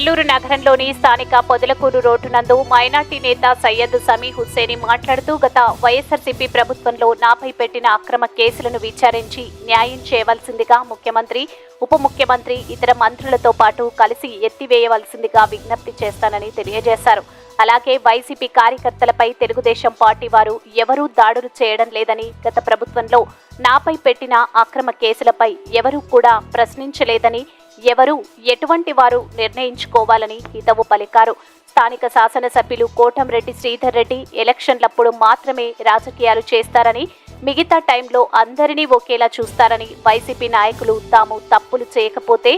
నెల్లూరు నగరంలోని స్థానిక పొదలకూరు రోడ్డు నందు మైనార్టీ నేత సయ్యద్ సమీ హుస్సేని మాట్లాడుతూ గత వైఎస్ఆర్సీపీ ప్రభుత్వంలో నాపై పెట్టిన అక్రమ కేసులను విచారించి న్యాయం చేయవలసిందిగా ముఖ్యమంత్రి ఉప ముఖ్యమంత్రి ఇతర మంత్రులతో పాటు కలిసి ఎత్తివేయవలసిందిగా విజ్ఞప్తి చేస్తానని తెలియజేశారు. అలాగే వైసీపీ కార్యకర్తలపై తెలుగుదేశం పార్టీ వారు ఎవరూ దాడులు చేయడం లేదని గత ప్రభుత్వంలో నాపై పెట్టిన అక్రమ కేసులపై ఎవరూ కూడా ప్రశ్నించలేదని ఎవరు ఎటువంటి వారు నిర్ణయించుకోవాలని హితవు పలికారు. స్థానిక శాసనసభ్యులు కోటంరెడ్డి శ్రీధర్ రెడ్డి ఎలక్షన్లప్పుడు మాత్రమే రాజకీయాలు చేస్తారని మిగతా టైంలో అందరినీ ఒకేలా చూస్తారని వైసీపీ నాయకులు తాము తప్పులు చేయకపోతే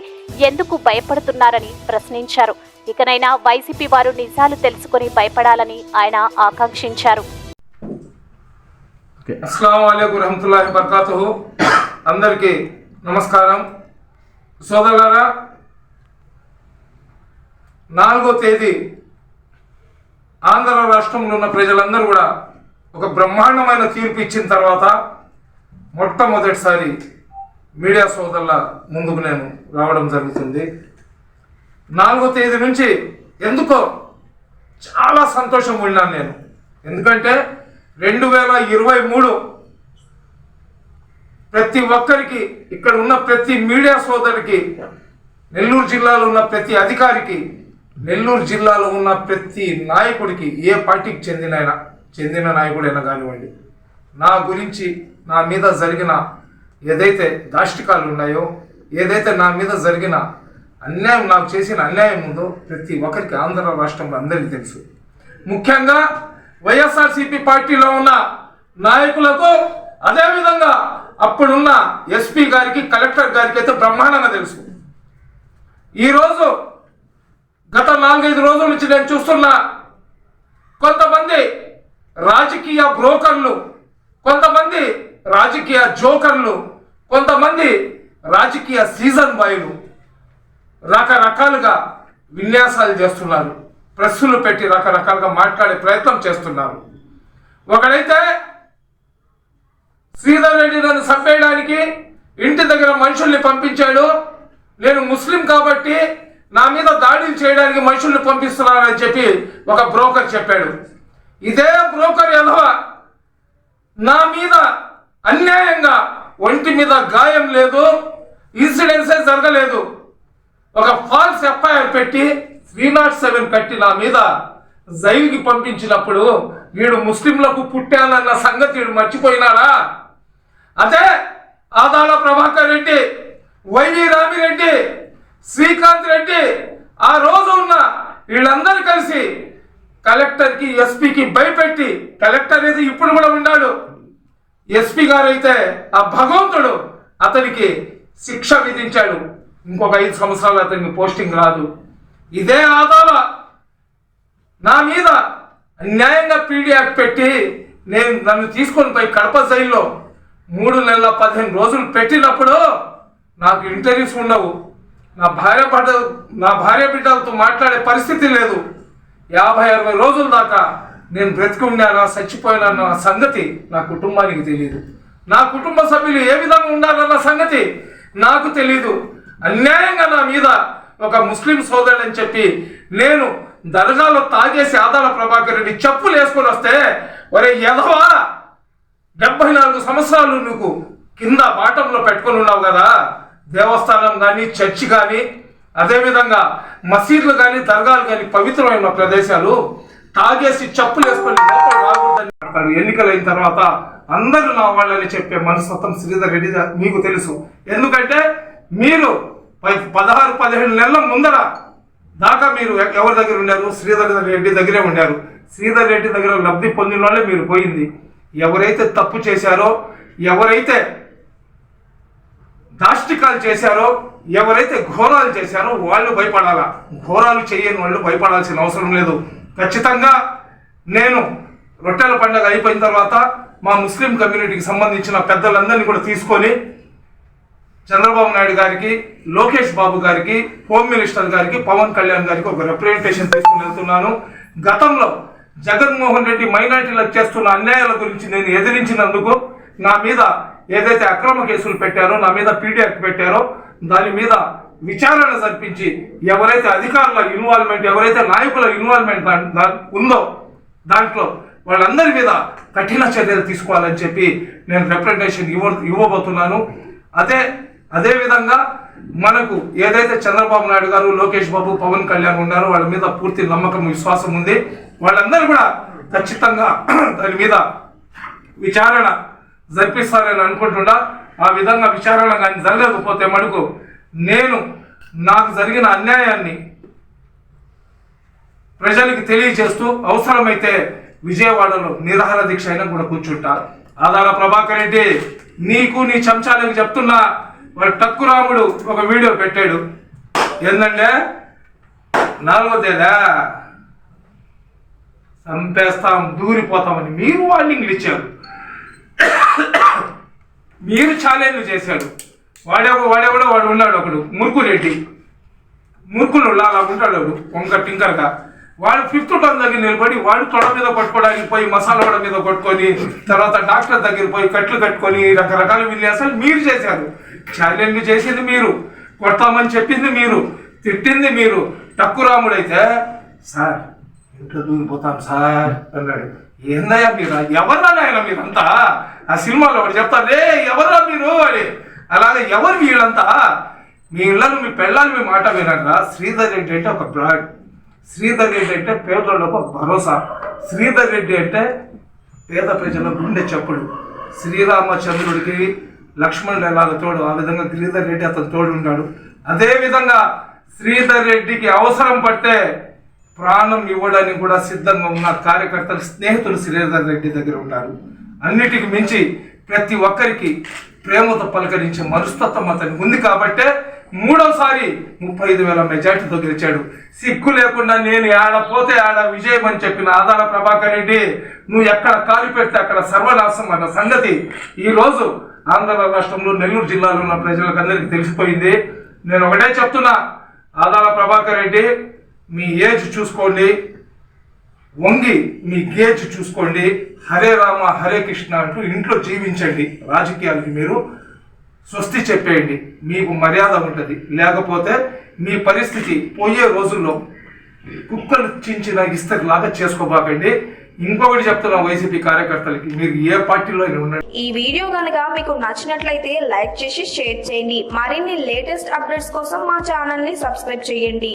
ఎందుకు భయపడుతున్నారని ప్రశ్నించారు. ఇకనైనా వైసీపీ వారు నిజాలు తెలుసుకుని భయపడాలని ఆయన ఆకాంక్షించారు. అందరికీ నమస్కారం. సోదరులారా నాలుగో తేదీ ఆంధ్ర రాష్ట్రంలో ఉన్న ప్రజలందరూ కూడా ఒక బ్రహ్మాండమైన తీర్పు ఇచ్చిన తర్వాత మొట్టమొదటిసారి మీడియా సోదరుల ముందుకు నేను రావడం జరుగుతుంది. నాలుగో తేదీ నుంచి ఎందుకో చాలా సంతోషం ఉన్నాను నేను. ఎందుకంటే రెండు వేల ఇరవై మూడు ప్రతి ఒక్కరికి ఇక్కడ ఉన్న ప్రతి మీడియా సోదరికి నెల్లూరు జిల్లాలో ఉన్న ప్రతి అధికారికి నెల్లూరు జిల్లాలో ఉన్న ప్రతి నాయకుడికి ఏ పార్టీకి చెందిన చెందిన నాయకుడైనా కానివ్వండి. నా గురించి నా మీద జరిగిన ఏదైతే దాష్టికాలు ఉన్నాయో ఏదైతే నా మీద జరిగిన అన్యాయం నాకు చేసిన అన్యాయం ఉందో ప్రతి ఒక్కరికి ఆంధ్ర రాష్ట్రంలో అందరికీ తెలుసు. ముఖ్యంగా వైఎస్ఆర్సీపీ పార్టీలో ఉన్న నాయకులకు అదేవిధంగా అప్పుడున్న ఎస్పీ గారికి కలెక్టర్ గారికి అయితే బ్రహ్మాండంగా తెలుసు. ఈరోజు గత నాలుగైదు రోజుల నుంచి నేను చూస్తున్నా రాజకీయ బ్రోకర్లు కొంతమంది రాజకీయ జోకర్లు కొంతమంది రాజకీయ సీజన్ బాయ్లు రకరకాలుగా విన్యాసాలు చేస్తున్నారు. ప్రెస్సులు పెట్టి రకరకాలుగా మాట్లాడే ప్రయత్నం చేస్తున్నారు. ఒకడైతే శ్రీధర్ రెడ్డి నన్ను చంపేయడానికి ఇంటి దగ్గర మనుషుల్ని పంపించాడు. నేను ముస్లిం కాబట్టి నా మీద దాడులు చేయడానికి మనుషుల్ని పంపిస్తున్నానని చెప్పి ఒక బ్రోకర్ చెప్పాడు. ఇదే బ్రోకర్ ఎలవ నా మీద అన్యాయంగా ఒంటి మీద గాయం లేదు ఇన్సిడెన్సే జరగలేదు. ఒక ఫాల్స్ ఎఫ్ఐఆర్ పెట్టి త్రీ నాట్ సెవెన్ కట్టి నా మీద జైలుకి పంపించినప్పుడు వీడు ముస్లింలకు పుట్టానన్న సంగతి వీడు మర్చిపోయినాడా? అదే ఆదాళ ప్రభాకర్ రెడ్డి వైవి రామిరెడ్డి శ్రీకాంత్ రెడ్డి ఆ రోజు ఉన్న వీళ్ళందరూ కలిసి కలెక్టర్కి ఎస్పీకి భయపెట్టి కలెక్టర్ అయితే ఇప్పుడు కూడా ఉన్నాడు ఎస్పీ గారు అయితే ఆ భగవంతుడు అతనికి శిక్ష విధించాడు. ఇంకొక ఐదు సంవత్సరాలు అతనికి పోస్టింగ్ రాదు. ఇదే ఆదాల నా మీద అన్యాయంగా పీడియాక్ పెట్టి నేను నన్ను తీసుకొని పోయి కడప జైల్లో మూడు నెలల పదిహేను రోజులు పెట్టినప్పుడు నాకు ఇంటర్వ్యూస్ ఉండవు. నా భార్య బిడ్డ నా భార్య బిడ్డలతో మాట్లాడే పరిస్థితి లేదు. యాభై అరవై రోజుల దాకా నేను బ్రతికున్నానా ఉన్నానా సంగతి నా కుటుంబానికి తెలియదు నా కుటుంబ సభ్యులు ఏ విధంగా ఉండాలన్న సంగతి నాకు తెలియదు అన్యాయంగా నా మీద ఒక ముస్లిం సోదరుడు అని చెప్పి నేను దర్గాలో తాగేసి ఆదాల ప్రభాకర్ రెడ్డి చెప్పులు వేసుకొని వస్తే ఒరే ఎదవా డెబ్బై నాలుగు సంవత్సరాలు నువ్వు కింద బాటంలో పెట్టుకొని ఉన్నావు కదా. దేవస్థానం కానీ చర్చి కానీ అదేవిధంగా మసీదులు కానీ దర్గాలు కానీ పవిత్రమైన ప్రదేశాలు తాగేసి చెప్పులు వేసుకొని లోపల రాకూడదని అంటాడు ఎన్నికలైన తర్వాత అందరూ నా వాళ్ళని చెప్పే మనస్తత్వం శ్రీధర్ రెడ్డి మీకు తెలుసు. ఎందుకంటే మీరు పదహారు పదిహేడు నెలల ముందర దాకా మీరు ఎవరి దగ్గర ఉన్నారు? శ్రీధర్ రెడ్డి దగ్గరే ఉన్నారు. శ్రీధర్ రెడ్డి దగ్గర లబ్ధి పొందిన వాళ్ళే మీరు పోయింది. ఎవరైతే తప్పు చేశారో ఎవరైతే దాష్టికాలు చేశారో ఎవరైతే ఘోరాలు చేశారో వాళ్ళు భయపడాలా. ఘోరాలు చేయని వాళ్ళు భయపడాల్సిన అవసరం లేదు. ఖచ్చితంగా నేను రొట్టెల పండుగ అయిపోయిన తర్వాత మా ముస్లిం కమ్యూనిటీకి సంబంధించిన పెద్దలందరినీ కూడా తీసుకొని చంద్రబాబు నాయుడు గారికి లోకేష్ బాబు గారికి హోమ్ మినిస్టర్ గారికి పవన్ కళ్యాణ్ గారికి ఒక రిప్రజెంటేషన్ తీసుకుని వెళ్తున్నాను. గతంలో జగన్మోహన్ రెడ్డి మైనార్టీలకు చేస్తున్న అన్యాయాల గురించి నేను ఎదిరించినందుకు నా మీద ఏదైతే అక్రమ కేసులు పెట్టారో నా మీద పీడియాక్ పెట్టారో దాని మీద విచారణ జరిపించి ఎవరైతే అధికారుల ఇన్వాల్వ్మెంట్ ఎవరైతే నాయకుల ఇన్వాల్వ్మెంట్ ఉందో దాంట్లో వాళ్ళందరి మీద కఠిన చర్యలు తీసుకోవాలని చెప్పి నేను రిప్రజెంటేషన్ ఇవ్వ ఇవ్వబోతున్నాను. అదే అదేవిధంగా మనకు ఏదైతే చంద్రబాబు నాయుడు గారు లోకేష్ బాబు పవన్ కళ్యాణ్ ఉన్నారో వాళ్ళ మీద పూర్తి నమ్మకం విశ్వాసం ఉంది. వాళ్ళందరూ కూడా ఖచ్చితంగా దాని మీద విచారణ జరిపిస్తారని అనుకుంటున్నా. ఆ విధంగా విచారణ కానీ జరగకపోతే మటుకు నేను నాకు జరిగిన అన్యాయాన్ని ప్రజలకు తెలియజేస్తూ అవసరమైతే విజయవాడలో నిరాహార దీక్ష అయినా కూడా కూర్చుంటా. ఆదాల ప్రభాకర్ రెడ్డి నీకు నీ చెంచాలకు చెప్తున్నా వాడు టక్కు రాముడు ఒక వీడియో పెట్టాడు. ఏందంటే నాలుగో తేదా చంపేస్తాం దూరిపోతామని మీరు వార్నింగ్లు ఇచ్చారు. మీరు ఛాలెంజ్ చేశాడు. వాడే వాడే కూడా వాడు ఉన్నాడు ఒకడు. మురుకురెడ్డి మురుకులు అలా ఉంటాడు వాడు వంక టింకర్గా. వాడు ఫిఫ్త్ టర్న్ దగ్గర నిలబడి వాడు తొడ మీద కొట్టుకోవడానికి పోయి మసాలా వడ మీద కొట్టుకొని తర్వాత డాక్టర్ దగ్గర పోయి కట్లు కట్టుకొని రకరకాల విన్యాసాలు మీరు చేశారు. ఛాలెంజ్ చేసింది మీరు. కొడతామని చెప్పింది మీరు. తిట్టింది మీరు. టక్కురాముడైతే సార్ ఇంట్లో దూరిపోతాం సార్ అన్నాడు. ఏందయ్యా మీరు? ఎవర్రా నాయన మీరంతా? ఆ సినిమాలో వాడు చెప్తారు రే ఎవర్రా మీరు? అని. అలాగే ఎవరు వీళ్ళంతా? మీ ఇళ్ళను మీ పెళ్ళాలు మీ మాట వినరా శ్రీధర్ రెడ్డి అంటే ఒక బ్రాడ్. శ్రీధర్ రెడ్డి అంటే పేదలకు ఒక భరోసా. శ్రీధర్ రెడ్డి అంటే పేద ప్రజల గుండె చెప్పుడు. శ్రీరామచంద్రుడికి లక్ష్మణుడు ఎలాగ తోడు? ఆ విధంగా గిరిధర్ రెడ్డి అతను తోడు ఉన్నాడు అదేవిధంగా శ్రీధర్ రెడ్డికి అవసరం పడితే ప్రాణం ఇవ్వడానికి కూడా సిద్ధంగా ఉన్న కార్యకర్తలు స్నేహితులు శ్రీధర్ రెడ్డి దగ్గర ఉన్నారు అన్నిటికి మించి ప్రతి ఒక్కరికి ప్రేమతో పలకరించే మనస్తత్వం అతనికి ఉంది కాబట్టే మూడోసారి ముప్పై ఐదు వేల మెజార్టీతో గెలిచాడు సిగ్గు లేకుండా నేను ఆడ పోతే ఆడ విజయం అని చెప్పిన ఆదాల ప్రభాకర్ రెడ్డి నువ్వు ఎక్కడ కాలు పెడితే అక్కడ సర్వనాశం అన్న సంగతి ఈరోజు ఆంధ్ర రాష్ట్రంలో నెల్లూరు జిల్లాలో ఉన్న ప్రజలకు అందరికీ తెలిసిపోయింది. నేను ఒకటే చెప్తున్నా ఆదాల ప్రభాకర్ రెడ్డి మీ ఏజ్ చూసుకోండి. వంగి మీ గేజ్ చూసుకోండి. హరే రామ హరే కృష్ణ అంటూ ఇంట్లో జీవించండి. రాజకీయాలకి మీరు స్వస్తి చెప్పేయండి. మీకు మర్యాద ఉంటుంది. లేకపోతే మీ పరిస్థితి పోయే రోజుల్లో కుక్కలు చించిన ఇస్తలాగా చేసుకోబాకండి. ఇంకొకటి చెప్తున్నా వైసీపీ కార్యకర్తలకి మీరు ఏ పార్టీలో ఉండండి. ఈ వీడియో కనుక మీకు నచ్చినట్లయితే లైక్ చేసి షేర్ చేయండి. మరిన్ని లేటెస్ట్ అప్డేట్స్ కోసం మా ఛానల్ని సబ్స్క్రైబ్ చేయండి.